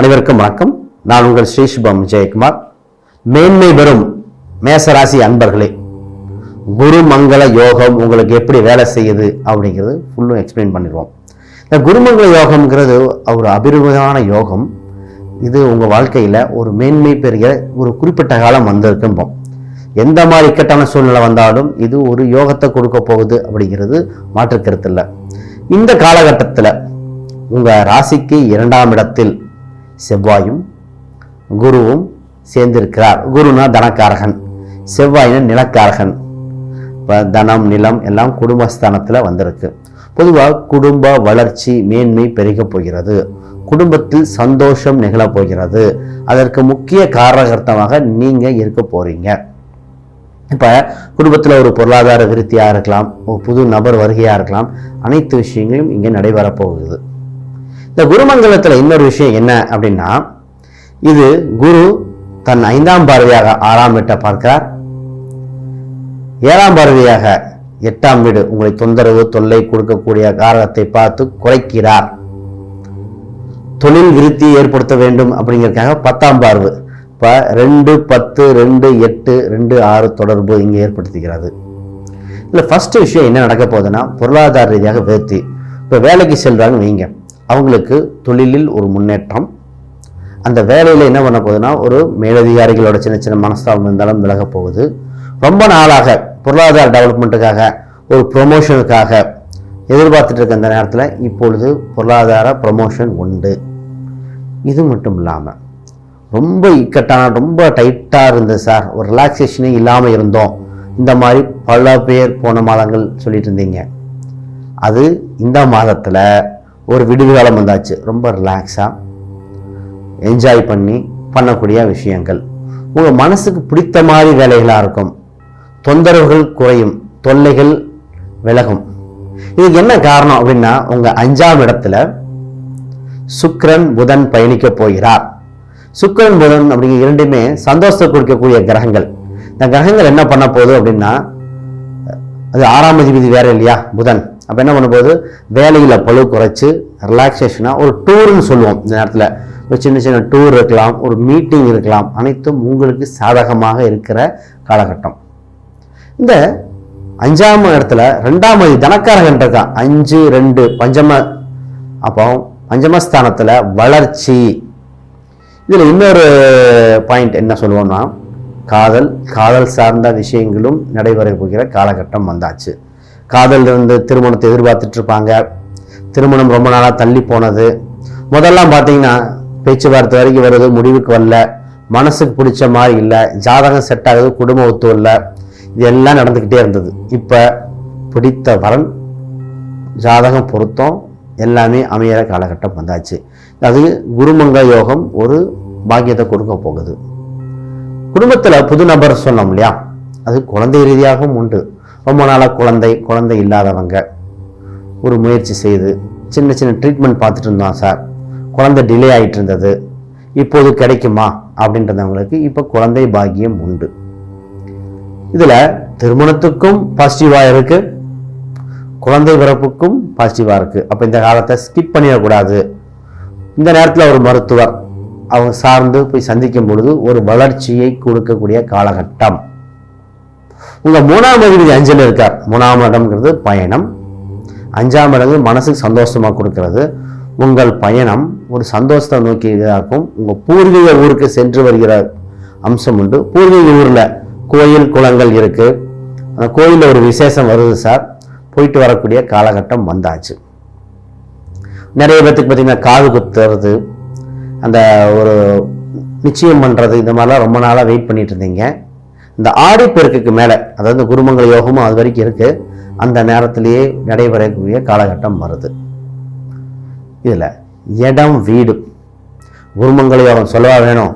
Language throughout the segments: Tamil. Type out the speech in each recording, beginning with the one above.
அனைவருக்கும் வணக்கம். நான் உங்கள் ஸ்ரீசுபம் ஜெயக்குமார் மேன்மை பெறும் மேசராசி அன்பர்களே குரு மங்கள யோகம் உங்களுக்கு எப்படி வேலை செய்யுது அப்படிங்கிறது ஃபுல்லும் எக்ஸ்பிளைன் பண்ணிடுவோம். இந்த குருமங்கள யோகம்ங்கிறது ஒரு அபிருவமான யோகம். இது உங்கள் வாழ்க்கையில் ஒரு மேன்மை பெறுகிற ஒரு குறிப்பிட்ட காலம் வந்திருக்கும்போம். எந்த மாதிரி இக்கட்டான சூழ்நிலை வந்தாலும் இது ஒரு யோகத்தை கொடுக்க போகுது அப்படிங்கிறது மாற்று இல்லை. இந்த காலகட்டத்தில் உங்கள் ராசிக்கு இரண்டாம் இடத்தில் செவ்வாயும் குருவும் சேர்ந்திருக்கிறார். குருனா தனக்காரகன். செவ்வாயினா நிலக்காரகன். இப்போ தனம் நிலம் எல்லாம் குடும்பஸ்தானத்தில் வந்திருக்கு. பொதுவாக குடும்ப வளர்ச்சி மேன்மை பெருகப் போகிறது. குடும்பத்தில் சந்தோஷம் நிகழப் போகிறது. அதற்கு முக்கிய காரணகர்த்தமாக நீங்கள் இருக்க போகிறீங்க இப்போ குடும்பத்தில் ஒரு பொருளாதார விருத்தியாக இருக்கலாம் ஒரு புது நபர் வருகையாக இருக்கலாம் அனைத்து விஷயங்களும் இங்கே நடைபெறப் போகுது. இந்த குருமங்கலத்தில் இன்னொரு விஷயம் என்ன அப்படின்னா இது குரு தன் ஐந்தாம் பார்வையாக ஆறாம் வீட்டை பார்க்கிறார். ஏழாம் பார்வையாக எட்டாம் வீடு உங்களை தொந்தரவு தொல்லை கொடுக்கக்கூடிய காரகத்தை பார்த்து குறைக்கிறார் தொழில் விருத்தியை ஏற்படுத்த வேண்டும் அப்படிங்கிறதுக்காக பத்தாம் பார்வை. இப்போ ரெண்டு பத்து ரெண்டு எட்டு ரெண்டு ஆறு தொடர்பு இங்கே ஏற்படுத்துகிறது. இல்லை ஃபஸ்ட்டு விஷயம் என்ன நடக்க போகுதுன்னா பொருளாதார ரீதியாக விருத்தி. இப்போ வேலைக்கு செல்கிறாங்க வைங்க. அவங்களுக்கு தொழிலில் ஒரு முன்னேற்றம். அந்த வேலையில் என்ன பண்ண போகுதுன்னா ஒரு மேலதிகாரிகளோட சின்ன சின்ன மனஸ்தாபம் இருந்தாலும் விலகப் போகுது. ரொம்ப நாளாக பொருளாதார டெவலப்மெண்ட்டுக்காக ஒரு ப்ரொமோஷனுக்காக எதிர்பார்த்துட்டு இருக்க அந்த நேரத்தில் இப்பொழுது பொருளாதார ப்ரொமோஷன் உண்டு. இது மட்டும் இல்லாமல் ரொம்ப இக்கட்டான ரொம்ப டைட்டாக இருந்தது சார் ஒரு ரிலாக்ஸேஷனே இல்லாமல் இருந்தோம். இந்த மாதிரி பல பேர் போன மாதங்கள் சொல்லிட்டு இருந்தீங்க. அது இந்த மாதத்தில் ஒரு விடுகாலம் வந்தாச்சு. ரொம்ப ரிலாக்ஸாக என்ஜாய் பண்ணி பண்ணக்கூடிய விஷயங்கள். உங்கள் மனசுக்கு பிடித்த மாதிரி வேலைகளாக இருக்கும். தொந்தரவுகள் குறையும். தொல்லைகள் விலகும். இதுக்கு என்ன காரணம் அப்படின்னா உங்கள் அஞ்சாம் இடத்துல சுக்கரன் புதன் பயணிக்க போகிறார். சுக்கரன் புதன் அப்படிங்கிற இரண்டுமே சந்தோஷத்தை கொடுக்கக்கூடிய கிரகங்கள். இந்த கிரகங்கள் என்ன பண்ண போகுது அப்படின்னா அது ஆறாம் அதிபதி வேற இல்லையா? புதன். அப்போ என்ன பண்ண போகுது வேலையில் பழு குறைச்சி ரிலாக்ஸேஷனாக ஒரு டூர்னு சொல்லுவோம் இந்த நேரத்தில். ஒரு சின்ன சின்ன டூர் இருக்கலாம் ஒரு மீட்டிங் இருக்கலாம் அனைத்தும் உங்களுக்கு சாதகமாக இருக்கிற காலகட்டம். இந்த அஞ்சாம் இடத்துல ரெண்டாம் அதிபதி தனக்காரகன் இருக்கான். அஞ்சு ரெண்டு பஞ்சம அப்போ பஞ்சமஸ்தானத்தில் வளர்ச்சி. இதில் இன்னொரு பாயிண்ட் என்ன சொல்லுவோம்னா காதல் காதல் சார்ந்த விஷயங்களும் நடைபெற போகிற காலகட்டம் வந்தாச்சு. காதல் இருந்து திருமணத்தை எதிர்பார்த்துட்டு இருப்பாங்க. திருமணம் ரொம்ப நாளாக தள்ளி போனது. முதல்லாம் பார்த்தீங்கன்னா பேச்சுவார்த்தை வரைக்கும் வருது முடிவுக்கு வரல. மனசுக்கு பிடிச்ச மாதிரி இல்லை. ஜாதகம் செட் ஆகுது குடும்ப ஒத்து இல்லை இது எல்லாம் நடந்துக்கிட்டே இருந்தது. இப்போ பிடித்த வரன் ஜாதகம் பொருத்தம் எல்லாமே அமையிற காலகட்டம் வந்தாச்சு. அது குருமங்க யோகம் ஒரு பாக்கியத்தை கொடுக்க போகுது. குடும்பத்தில் புது நபர் சொன்னோம் இல்லையா? அது குழந்தை ரீதியாகவும் உண்டு. ரொம்ப நாளாக குழந்தை குழந்தை இல்லாதவங்க. ஒரு முயற்சி செய்து சின்ன சின்ன ட்ரீட்மெண்ட் பார்த்துட்டு இருந்தோம் சார் குழந்தை டிலே ஆகிட்டு இருந்தது. இப்போது கிடைக்குமா? அப்படின்றவங்களுக்கு இப்போ குழந்தை பாக்கியம் உண்டு. இதில் திருமணத்துக்கும் பாசிட்டிவாக இருக்குது குழந்தை பிறப்புக்கும் பாசிட்டிவாக இருக்குது அப்போ இந்த காலத்தை ஸ்கிப் பண்ணிடக்கூடாது. இந்த நேரத்தில் ஒரு மருத்துவர் அவங்க சார்ந்து போய் சந்திக்கும் பொழுது ஒரு வளர்ச்சியை கொடுக்கக்கூடிய காலகட்டம். உங்கள் மூணாம் அதிபதி அஞ்சல் இருக்கார் மூணாம் இடம்ங்கிறது பயணம். அஞ்சாம் இடங்கு மனசுக்கு சந்தோஷமாக கொடுக்கறது. உங்கள் பயணம் ஒரு சந்தோஷத்தை நோக்கி இதாகும் உங்கள் பூர்வீக ஊருக்கு சென்று வருகிற அம்சம் உண்டு. பூர்வீக ஊரில் கோயில் குளங்கள் இருக்குது அந்த கோயிலில் ஒரு விசேஷம் வருது சார் போயிட்டு வரக்கூடிய காலகட்டம் வந்தாச்சு. நிறைய பேர்த்துக்கு பார்த்தீங்கன்னா காது குத்துறது அந்த ஒரு நிச்சயம் பண்ணுறது இந்த மாதிரிலாம் ரொம்ப நாளாக வெயிட் பண்ணிகிட்டு இருந்தீங்க. இந்த ஆடிப்பெருக்குக்கு மேலே அதாவது குருமங்கல யோகமும் அது வரைக்கும் இருக்குது அந்த நேரத்திலேயே நடைபெறக்கூடிய காலகட்டம் வருது. இதில் இடம் வீடு. குருமங்கள யோகம் சொல்லவா வேணும்?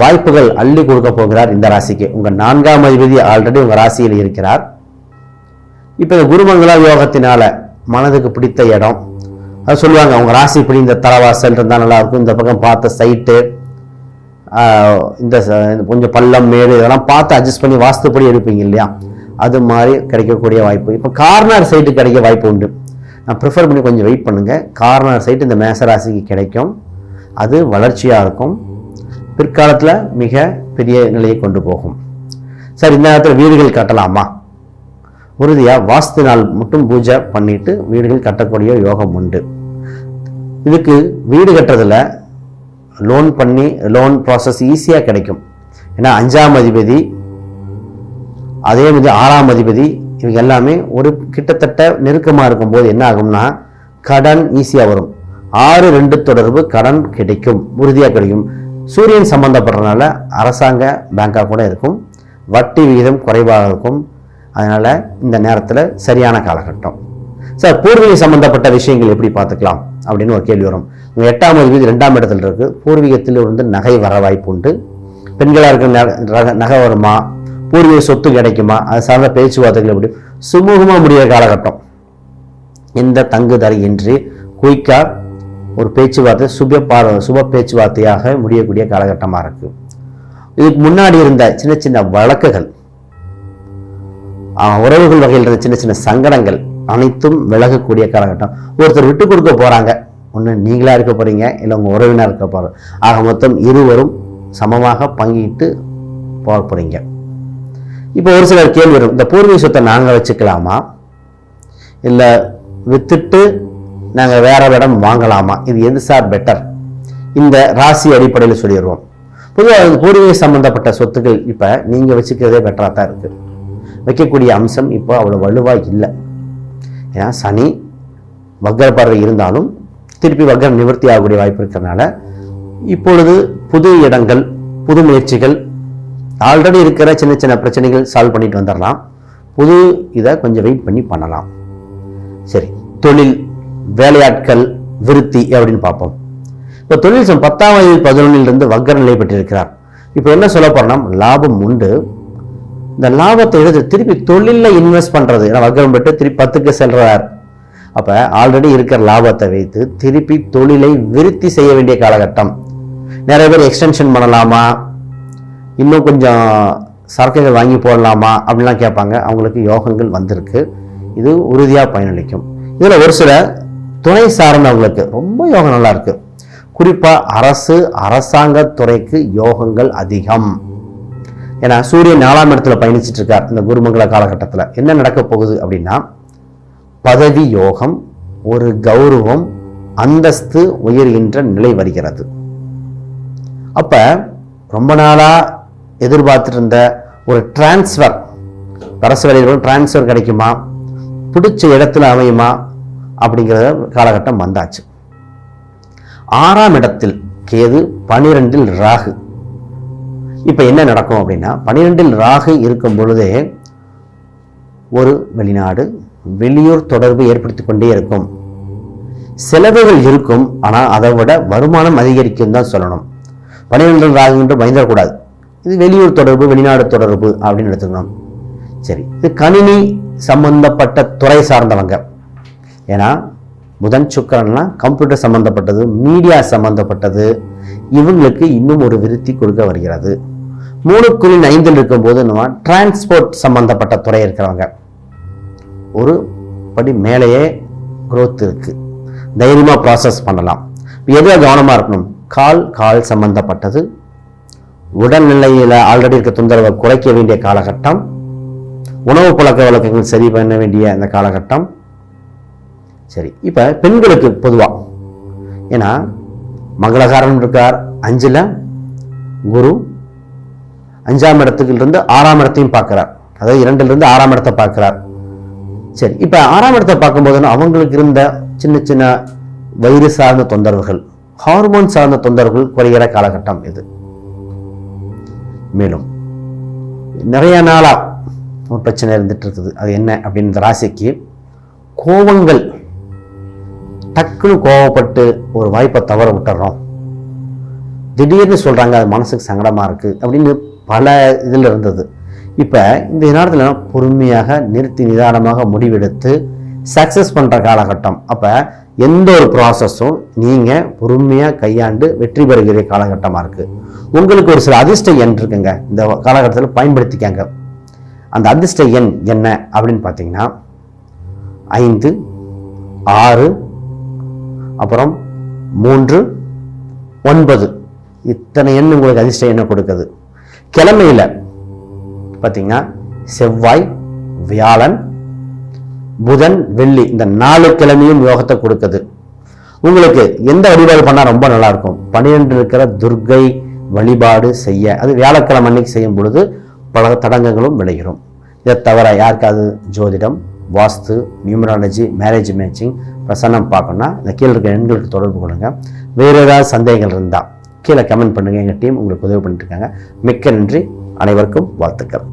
வாய்ப்புகள் அள்ளி கொடுக்க போகிறார் இந்த ராசிக்கு. உங்கள் நான்காம் அதிபதி ஆல்ரெடி உங்கள் ராசியில் இருக்கிறார். இப்போ இந்த குருமங்களா யோகத்தினால மனதுக்கு பிடித்த இடம். அது சொல்லுவாங்க அவங்க ராசி இப்படி இந்த தலவாசல் இருந்தால் நல்லாயிருக்கும் இந்த பக்கம் பார்த்த சைட்டு இந்த கொஞ்சம் பள்ளம் மேடு இதெல்லாம் பார்த்து அட்ஜஸ்ட் பண்ணி வாஸ்துப்படி எடுப்பீங்க இல்லையா? அது மாதிரி கிடைக்கக்கூடிய வாய்ப்பு. இப்போ கார்னர் சைட்டு கிடைக்க வாய்ப்பு உண்டு. நான் ப்ரிஃபர் பண்ணி கொஞ்சம் வெயிட் பண்ணுங்கள் கார்னர் சைட்டு இந்த மேசராசிக்கு கிடைக்கும். அது வளர்ச்சியாக இருக்கும். பிற்காலத்தில் மிக பெரிய நிலையை கொண்டு போகும். சார் இந்த நேரத்தில் வீடுகள் கட்டலாமா? உறுதியாக வாஸ்து நாள் மட்டும் பூஜை பண்ணிவிட்டு வீடுகள் கட்டக்கூடிய யோகம் உண்டு. இதுக்கு வீடு கட்டுறதில் லோன் பண்ணி லோன் ப்ராசஸ் ஈஸியாக கிடைக்கும். ஏன்னா அஞ்சாம் அதிபதி அதே மாதிரி ஆறாம் அதிபதி இவங்க எல்லாமே ஒரு கிட்டத்தட்ட நெருக்கமாக இருக்கும்போது என்ன ஆகும்னா கடன் ஈஸியாக வரும். ஆறு ரெண்டு தொடர்பு கடன் கிடைக்கும் உறுதியாக கிடைக்கும். சூரியன் சம்மந்தப்படுறதுனால அரசாங்க பேங்காக கூட இருக்கும். வட்டி விகிதம் குறைவாக இருக்கும். அதனால் இந்த நேரத்தில் சரியான காலகட்டம். சார் பூர்வீக சம்மந்தப்பட்ட விஷயங்கள் எப்படி பார்த்துக்கலாம்? அப்படின்னு ஒரு கேள்வி வரும். எட்டாம் அதிபதி ரெண்டாம் இடத்துல இருக்கு. பூர்வீகத்தில் இருந்து நகை வர வாய்ப்பு உண்டு. பெண்களாக இருக்கிற நகை வருமா? பூர்வீக சொத்து கிடைக்குமா? அது சார்ந்த பேச்சுவார்த்தைகள் எப்படி? சுமூகமாக முடிய காலகட்டம். எந்த தங்கு தடையின்றி குயிக்கா ஒரு பேச்சுவார்த்தை சுப பார சுப பேச்சுவார்த்தையாக முடியக்கூடிய காலகட்டமாக இருக்கு. இதுக்கு முன்னாடி இருந்த சின்ன சின்ன வழக்குகள் உறவுகள் வகையில் இருந்த சின்ன சின்ன சங்கடங்கள் அனைத்தும் விலகக்கூடிய காலகட்டம். ஒருத்தர் விட்டு கொடுக்க போறாங்க. ஒன்று நீங்களாக இருக்க போகிறீங்க இல்லை உங்கள் உறவினர் இருக்க போகிறோம் ஆக மொத்தம் இருவரும் சமமாக பங்கிட்டு போக போகிறீங்க இப்போ ஒரு சிலர் கேள்வி வரும் இந்த பூர்வீக சொத்தை நாங்கள் வச்சுக்கலாமா? இல்லை வித்துட்டு நாங்கள் வேறு இடம் வாங்கலாமா? இது எது சார் பெட்டர் இந்த ராசி அடிப்படையில் சொல்லிடுவோம். பொதுவாக பூர்வீக சம்மந்தப்பட்ட சொத்துக்கள் இப்போ நீங்கள் வச்சுக்கிறதே பெட்டராக தான் இருக்குது வைக்கக்கூடிய அம்சம் இப்போ அவ்வளோ வலுவாக இல்லை. ஏன்னா சனி வக்கர இருந்தாலும் திருப்பி வக்ரம் நிவர்த்தி ஆகக்கூடிய வாய்ப்பு இருக்கிறதுனால இப்பொழுது புது இடங்கள் புது முயற்சிகள் ஆல்ரெடி இருக்கிற சின்ன சின்ன பிரச்சனைகள் சால்வ் பண்ணிட்டு வந்துடலாம். புது இதை கொஞ்சம் வெயிட் பண்ணி பண்ணலாம். சரி தொழில் வேலையாட்கள் விருத்தி அப்படின்னு பார்ப்போம். இப்போ தொழில் சம் பத்தாம் வயது பதினொன்னிலிருந்து வக்கர நிலை பெற்றிருக்கிறார். இப்போ என்ன சொல்ல போறோம்னா லாபம் உண்டு. இந்த லாபத்தை எடுத்து திருப்பி தொழிலில் இன்வெஸ்ட் பண்ணுறது ஏன்னா வக்கரம் பெற்று திருப்பி பத்துக்கு செல்றார். அப்போ ஆல்ரெடி இருக்கிற லாபத்தை வைத்து திருப்பி தொழிலை விருத்தி செய்ய வேண்டிய காலகட்டம். நிறைய பேர் எக்ஸ்டென்ஷன் பண்ணலாமா? இன்னும் கொஞ்சம் சரக்குகள் வாங்கி போடலாமா? அப்படின்லாம் கேட்பாங்க. அவங்களுக்கு யோகங்கள் வந்திருக்கு. இது உறுதியாக பயனளிக்கும். இதில் ஒரு சில துறை சார்ந்தவங்களுக்கு ரொம்ப யோகம் நல்லாயிருக்கு குறிப்பாக அரசு அரசாங்க துறைக்கு யோகங்கள் அதிகம். ஏன்னா சூரியன் நாலாம் இடத்துல பயணிச்சிட்டு இருக்கார். இந்த குருமங்கல காலகட்டத்தில். என்ன நடக்க போகுது அப்படின்னா பதவி யோகம் ஒரு கௌரவம் அந்தஸ்து உயர்கின்ற நிலை வருகிறது. அப்ப ரொம்ப நாளா எதிர்பார்த்துட்டு இருந்த ஒரு டிரான்ஸ்ஃபர் அரசு வேலையில் டிரான்ஸ்ஃபர் கிடைக்குமா? பிடிச்ச இடத்துல அமையுமா? அப்படிங்கிற காலகட்டம் வந்தாச்சு. ஆறாம் இடத்தில் கேது பனிரெண்டில் ராகு. இப்போ என்ன நடக்கும் அப்படின்னா பனிரெண்டில் ராகு இருக்கும் பொழுதே ஒரு வெளிநாடு வெளியூர் தொடர்பு ஏற்படுத்தி கொண்டே இருக்கும். செலவுகள் இருக்கும் ஆனால் அதை விட வருமானம் அதிகரிக்கும் தான் சொல்லணும். பன்னிரெண்டு ராகுன்று பயந்துடக்கூடாது. இது வெளியூர் தொடர்பு வெளிநாடு தொடர்பு அப்படின்னு எடுத்துக்கணும். சரி இது கணினி சம்பந்தப்பட்ட துறை சார்ந்தவங்க. ஏன்னா புதன் சுக்கரன்லாம் கம்ப்யூட்டர் சம்பந்தப்பட்டது மீடியா சம்பந்தப்பட்டது. இவங்களுக்கு இன்னும் ஒரு விருத்தி கொடுக்க வருகிறது. மூணு குறின் ஐந்தில் இருக்கும்போது நம்ம டிரான்ஸ்போர்ட் சம்பந்தப்பட்ட துறை இருக்கிறவங்க. ஒரு படி மேலேயே growth இருக்கு. தைரியமாக ப்ராசஸ் பண்ணலாம். எதுல கவனமாக இருக்கணும்? கால் கால் சம்பந்தப்பட்டது. உடல்நிலையில் ஆல்ரெடி இருக்க தொந்தரவை குறைக்க வேண்டிய காலகட்டம். உணவு பழக்க வழக்கங்கள் சரி பண்ண வேண்டிய அந்த காலகட்டம். சரி இப்போ பெண்களுக்கு பொதுவாக ஏன்னா மங்களகாரன் இருக்கார் அஞ்சுல குரு அஞ்சாம் இடத்துக்கு இருந்து ஆறாம் இடத்தையும் பார்க்கிறார். அதாவது இரண்டுல இருந்து ஆறாம் இடத்தை பார்க்கிறார். சரி இப்போ ஆறாம் இடத்தை பார்க்கும்போது அவங்களுக்கு இருந்த சின்ன சின்ன வயிறு சார்ந்த தொந்தரவுகள் ஹார்மோன் சார்ந்த தொந்தரவுகள் குறைகிற காலகட்டம் இது. மேலும் நிறைய நாளாக ஒரு பிரச்சனை இருந்துட்டு இருக்குது. அது என்ன அப்படின்ற ராசிக்கு கோபங்கள் டக்குன்னு கோவப்பட்டு ஒரு வாய்ப்பை தவற விட்டுறோம். திடீர்னு சொல்கிறாங்க அது மனசுக்கு சங்கடமாக இருக்குது அப்படின்னு பல இதில் இருந்தது. இப்போ இந்த நேரத்தில் பொறுமையாக நிறுத்தி நிதானமாக முடிவெடுத்து சக்ஸஸ் பண்ணுற காலகட்டம். அப்போ எந்த ஒரு ப்ராசஸும் நீங்கள் பொறுமையாக கையாண்டு வெற்றி பெறுகிற காலகட்டமாக இருக்குது உங்களுக்கு ஒரு சில அதிர்ஷ்ட எண் இருக்குங்க. இந்த காலகட்டத்தில் பயன்படுத்திக்கங்க. அந்த அதிர்ஷ்ட எண் என்ன அப்படின்னு பார்த்தீங்கன்னா ஐந்து ஆறு அப்புறம் மூன்று ஒன்பது. இத்தனை எண் உங்களுக்கு அதிர்ஷ்ட எண்ணை கொடுக்குது. கிழமையில பார்த்தீங்கன்னா செவ்வாய் வியாழன் புதன் வெள்ளி இந்த நாலு கிழமையும் யோகத்தை கொடுக்குது. உங்களுக்கு எந்த வழிபாடு பண்ணால் ரொம்ப நல்லா இருக்கும் பன்னிரெண்டு இருக்கிற துர்க்கை வழிபாடு செய்ய. அது வியாழக்கிழமை அன்னைக்கு செய்யும் பொழுது பல தடங்கங்களும் விளைகிறோம் இதை தவிர யாருக்காவது ஜோதிடம் வாஸ்து நியூமராலஜி மேரேஜ் மேட்சிங் பிரசன்னம் பார்க்கணும்னா இந்த கீழே இருக்க எண்களுக்கு தொடர்பு கொள்ளுங்கள் வேறு ஏதாவது சந்தேகங்கள் இருந்தால் கீழே கமெண்ட் பண்ணுங்க. எங்கள் டீம் உங்களுக்கு உதவி பண்ணிட்டு இருக்காங்க. மிக்க நன்றி. அனைவருக்கும் வாழ்த்துக்கள்.